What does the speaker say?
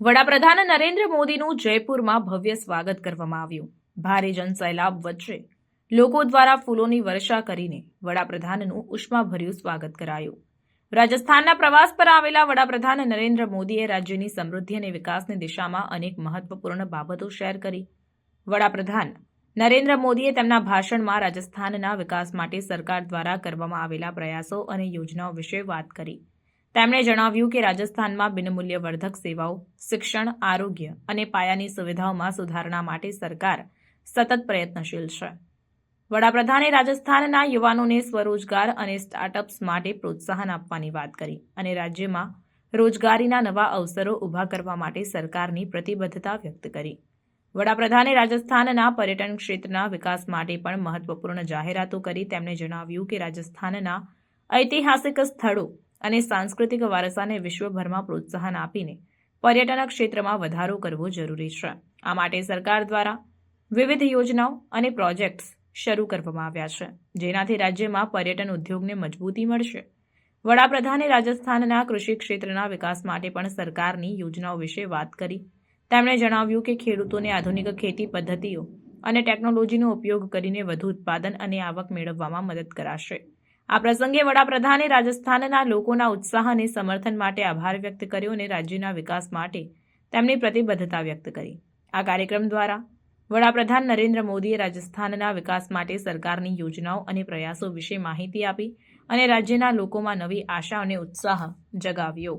વડાપ્રધાન નરેન્દ્ર મોદીનું જયપુરમાં ભવ્ય સ્વાગત કરવામાં આવ્યું. ભારે જનસેલાબ વચ્ચે લોકો દ્વારા ફૂલોની વર્ષા કરીને વડાપ્રધાનનું ઉષ્માભર્યું સ્વાગત કરાયું. રાજસ્થાનના પ્રવાસ પર આવેલા વડાપ્રધાન નરેન્દ્ર મોદીએ રાજ્યની સમૃદ્ધિ અને વિકાસની દિશામાં અનેક મહત્વપૂર્ણ બાબતો શેર કરી. વડાપ્રધાન નરેન્દ્ર મોદીએ તેમના ભાષણમાં રાજસ્થાનના વિકાસ માટે સરકાર દ્વારા કરવામાં આવેલા પ્રયાસો અને યોજનાઓ વિશે વાત કરી. તેમણે જણાવ્યું કે રાજસ્થાનમાં બિનમૂલ્યવર્ધક સેવાઓ, શિક્ષણ, આરોગ્ય અને પાયાની સુવિધાઓમાં સુધારણા માટે સરકાર સતત પ્રયત્નશીલ છે. વડાપ્રધાને રાજસ્થાનના યુવાનોને સ્વરોજગાર અને સ્ટાર્ટઅપ્સ માટે પ્રોત્સાહન આપવાની વાત કરી અને રાજ્યમાં રોજગારીના નવા અવસરો ઊભા કરવા માટે સરકારની પ્રતિબદ્ધતા વ્યક્ત કરી. વડાપ્રધાને રાજસ્થાનના પર્યટન ક્ષેત્રના વિકાસ માટે પણ મહત્વપૂર્ણ જાહેરાતો કરી. તેમણે જણાવ્યું કે રાજસ્થાનના ઐતિહાસિક સ્થળો અને સાંસ્કૃતિક વારસાને વિશ્વભરમાં પ્રોત્સાહન આપીને પર્યટન ક્ષેત્રમાં વધારો કરવો જરૂરી છે. આ માટે સરકાર દ્વારા વિવિધ યોજનાઓ અને પ્રોજેક્ટ્સ શરૂ કરવામાં આવ્યા છે, જેનાથી રાજ્યમાં પર્યટન ઉદ્યોગને મજબૂતી મળશે. વડાપ્રધાને રાજસ્થાનના કૃષિ ક્ષેત્રના વિકાસ માટે પણ સરકારની યોજનાઓ વિશે વાત કરી. તેમણે જણાવ્યું કે ખેડૂતોને આધુનિક ખેતી પદ્ધતિઓ અને ટેકનોલોજીનો ઉપયોગ કરીને વધુ ઉત્પાદન અને આવક મેળવવામાં મદદ કરાશે. આ પ્રસંગે વડાપ્રધાને રાજસ્થાનના લોકોના ઉત્સાહ અને સમર્થન માટે આભાર વ્યક્ત કર્યો અને રાજ્યના વિકાસ માટે તેમની પ્રતિબદ્ધતા વ્યક્ત કરી. આ કાર્યક્રમ દ્વારા વડાપ્રધાન નરેન્દ્ર મોદીએ રાજસ્થાનના વિકાસ માટે સરકારની યોજનાઓ અને પ્રયાસો વિશે માહિતી આપી અને રાજ્યના લોકોમાં નવી આશા અને ઉત્સાહ જગાવ્યો.